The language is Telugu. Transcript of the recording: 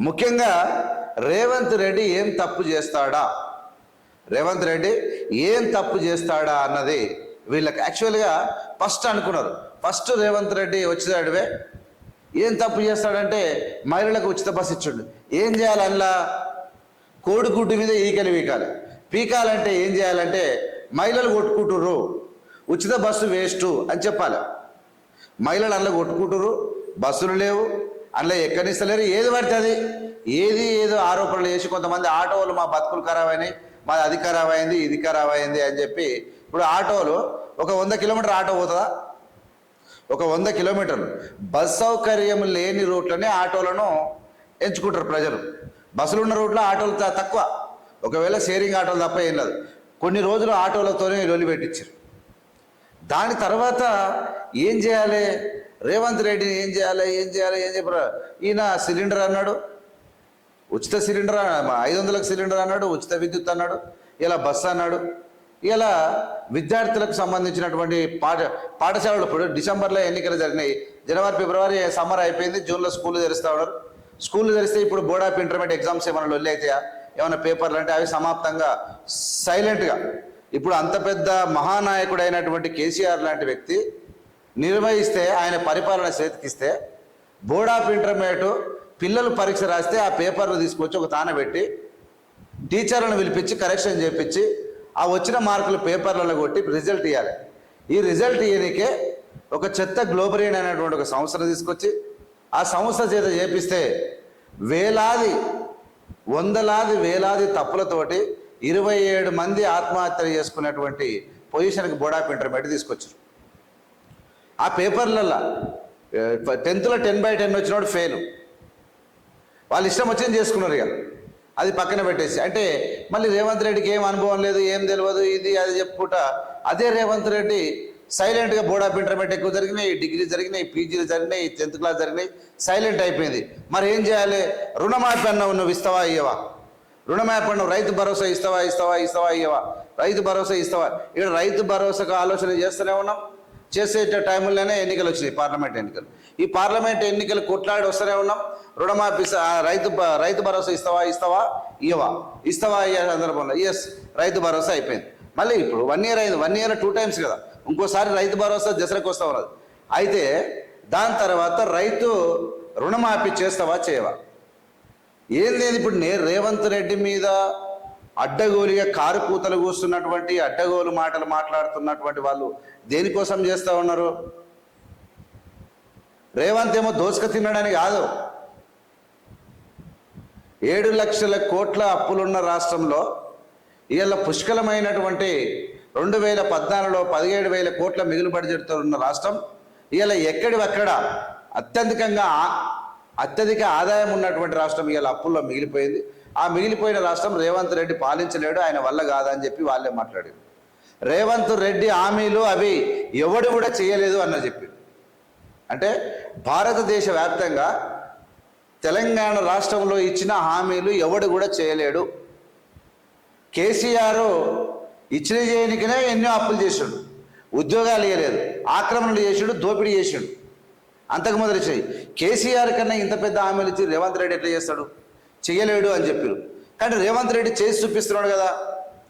ముఖ్యంగా రేవంత్ రెడ్డి ఏం తప్పు చేస్తాడా? రేవంత్ రెడ్డి ఏం తప్పు చేస్తాడా అన్నది వీళ్ళకి యాక్చువల్గా ఫస్ట్ అనుకున్నారు. ఫస్ట్ రేవంత్ రెడ్డి వచ్చేదాడివే ఏం తప్పు చేస్తాడంటే మహిళలకు ఉచిత బస్సు ఇచ్చిండు. ఏం చేయాలి అందులో కోడిగుడ్డు మీద ఈకలు వీకాలి పీకాలంటే ఏం చేయాలంటే మహిళలు కొట్టుకుంటుర్రు. ఉచిత బస్సు వేస్టు అని చెప్పాలి. మహిళలు అందులో కొట్టుకుంటుర్రు. బస్సులు లేవు. అందులో ఎక్కడినిస్తలేరు ఏది పడితే అది. ఏది ఏదో ఆరోపణలు చేసి కొంతమంది ఆటోలు మా బతుకులు ఖరాబ్ అయినాయి మాది అది ఖరాబ్ అయింది ఇది ఖరాబ్ అయింది అని చెప్పి ఇప్పుడు ఆటోలు ఒక వంద కిలోమీటర్ ఆటో పోతుందా? ఒక వంద కిలోమీటర్లు. బస్ సౌకర్యం లేని రూట్లనే ఆటోలను ఎంచుకుంటారు ప్రజలు. బస్సులు ఉన్న రూట్లో ఆటోలు తక్కువ. ఒకవేళ షేరింగ్ ఆటోలు తప్ప ఏం లేదు. కొన్ని రోజులు ఆటోలతోనే లొలి పెట్టించారు. దాని తర్వాత ఏం చేయాలి? రేవంత్ రెడ్డిని ఏం చేయాలి ఏం చేయాలి ఏం చెప్పరా? ఈయన సిలిండర్ అన్నాడు. ఉచిత సిలిండర్ ఐదు వందలకు సిలిండర్ అన్నాడు ఉచిత విద్యుత్ అన్నాడు ఇలా బస్సు అన్నాడు. ఇలా విద్యార్థులకు సంబంధించినటువంటి పాఠ పాఠశాలలు ఇప్పుడు డిసెంబర్లో ఎన్నికలు జరిగినాయి. జనవరి ఫిబ్రవరి సమ్మర్ అయిపోయింది జూన్లో స్కూల్ తెరుస్తా ఉన్నారు. స్కూల్ తెరిస్తే ఇప్పుడు బోర్డ్ ఆఫ్ ఇంటర్మీడియట్ ఎగ్జామ్స్ ఏమైనా లొల్లి అవుతాయా? ఏమైనా పేపర్లు అంటే అవి సమాప్తంగా సైలెంట్గా. ఇప్పుడు అంత పెద్ద మహానాయకుడైనటువంటి కేసీఆర్ లాంటి వ్యక్తి నిర్వహిస్తే ఆయన పరిపాలన చేతికిస్తే బోర్డ్ ఆఫ్ ఇంటర్మీడియట్ పిల్లలు పరీక్ష రాస్తే ఆ పేపర్లు తీసుకొచ్చి ఒక తాన పెట్టి టీచర్లను పిలిపించి కరెక్షన్ చేపించి ఆ వచ్చిన మార్కులు పేపర్లలో కొట్టి రిజల్ట్ ఇవ్వాలి ఈ రిజల్ట్ ఇయ్యనికే ఒక చెత్త గ్లోబరీన్ అనేటువంటి ఒక సంస్థను తీసుకొచ్చి ఆ సంస్థ చేత చేపిస్తే వేలాది వందలాది వేలాది తప్పులతోటి ఇరవై ఏడు మంది ఆత్మహత్యలు చేసుకున్నటువంటి పొజిషన్కి బోర్డ్ ఆఫ్ ఇంటర్మీడియట్ తీసుకొచ్చారు. ఆ పేపర్లల్లో టెన్త్లో టెన్ బై టెన్ వచ్చినోడు ఫెయిల్ వాళ్ళు ఇష్టం వచ్చింది చేసుకున్నారు ఇక. అది పక్కన పెట్టేసి. అంటే మళ్ళీ రేవంత్ రెడ్డికి ఏం అనుభవం లేదు ఏం తెలియదు ఇది అది చెప్పుకుంటా అదే రేవంత్ రెడ్డి సైలెంట్గా బోర్డ్ ఆఫ్ ఇంటర్మీడియట్ ఎక్కువ జరిగినాయి డిగ్రీ జరిగినాయి పీజీలు జరిగినాయి టెన్త్ క్లాస్ జరిగినాయి సైలెంట్ అయిపోయింది. మరి ఏం చేయాలి? రుణమాఫీ అన్నావు నువ్వు ఇస్తావా ఇయ్యవా? రుణమాఫీ అన్నావు రైతు భరోసా ఇస్తావా ఇస్తావా ఇస్తావా ఇయ్యవా? రైతు భరోసా ఇస్తావా? ఇక్కడ రైతు భరోసాకు ఆలోచన చేస్తూనే ఉన్నాం. చేసే టైంలోనే ఎన్నికలు వచ్చినాయి పార్లమెంట్ ఎన్నికలు. ఈ పార్లమెంట్ ఎన్నికలు కొట్లాడి వస్తూనే ఉన్నాం. రుణమాఫీ ఆ రైతు రైతు భరోసా ఇస్తావా ఇస్తావా? ఇవ్వవా ఇస్తావా అయ్యే సందర్భంలో. ఎస్ రైతు భరోసా అయిపోయింది. మళ్ళీ ఇప్పుడు వన్ ఇయర్ అయింది. వన్ ఇయర్ టూ టైమ్స్ కదా. ఇంకోసారి రైతు భరోసా దసరాకు వస్తా ఉన్నది అయితే దాని తర్వాత రైతు రుణమాఫీ చేస్తావా చేయవా? ఏం లేదు ఇప్పుడు నే రేవంత్ రెడ్డి మీద అడ్డగోలుగా కారు కూతలు కూస్తున్నటువంటి అడ్డగోలు మాటలు మాట్లాడుతున్నటువంటి వాళ్ళు దేనికోసం చేస్తూ ఉన్నారు? రేవంత్ ఏమో దోసుక తినడానికి కాదు. ఏడు లక్షల కోట్ల అప్పులున్న రాష్ట్రంలో ఇవాళ పుష్కలమైనటువంటి రెండు వేల పద్నాలుగులో పదిహేడు వేల కోట్ల మిగులు బడ్జెట్తో ఉన్న రాష్ట్రం ఇవాళ ఎక్కడివక్కడ అత్యధికంగా అత్యధిక ఆదాయం ఉన్నటువంటి రాష్ట్రం ఇవాళ అప్పుల్లో మిగిలిపోయింది. ఆ మిగిలిపోయిన రాష్ట్రం రేవంత్ రెడ్డి పాలించలేడు ఆయన వల్ల కాదని చెప్పి వాళ్ళే మాట్లాడారు. రేవంత్ రెడ్డి హామీలు అవి ఎవడు కూడా చేయలేదు అన్న చెప్పి అంటే భారతదేశ వ్యాప్తంగా తెలంగాణ రాష్ట్రంలో ఇచ్చిన హామీలు ఎవడు కూడా చేయలేడు. కేసీఆర్ ఇచ్చిన చేయనికనే ఎన్నో అప్పులు చేసాడు. ఉద్యోగాలు ఇవ్వలేదు ఆక్రమణలు చేసాడు దోపిడీ చేసాడు. అంతకు మొదలు ఇచ్చాయి కేసీఆర్ కన్నా ఇంత పెద్ద హామీలు ఇచ్చి రేవంత్ రెడ్డి ఎట్లా చేస్తాడు? చేయలేడు అని చెప్పారు. కానీ రేవంత్ రెడ్డి చేసి చూపిస్తున్నాడు కదా.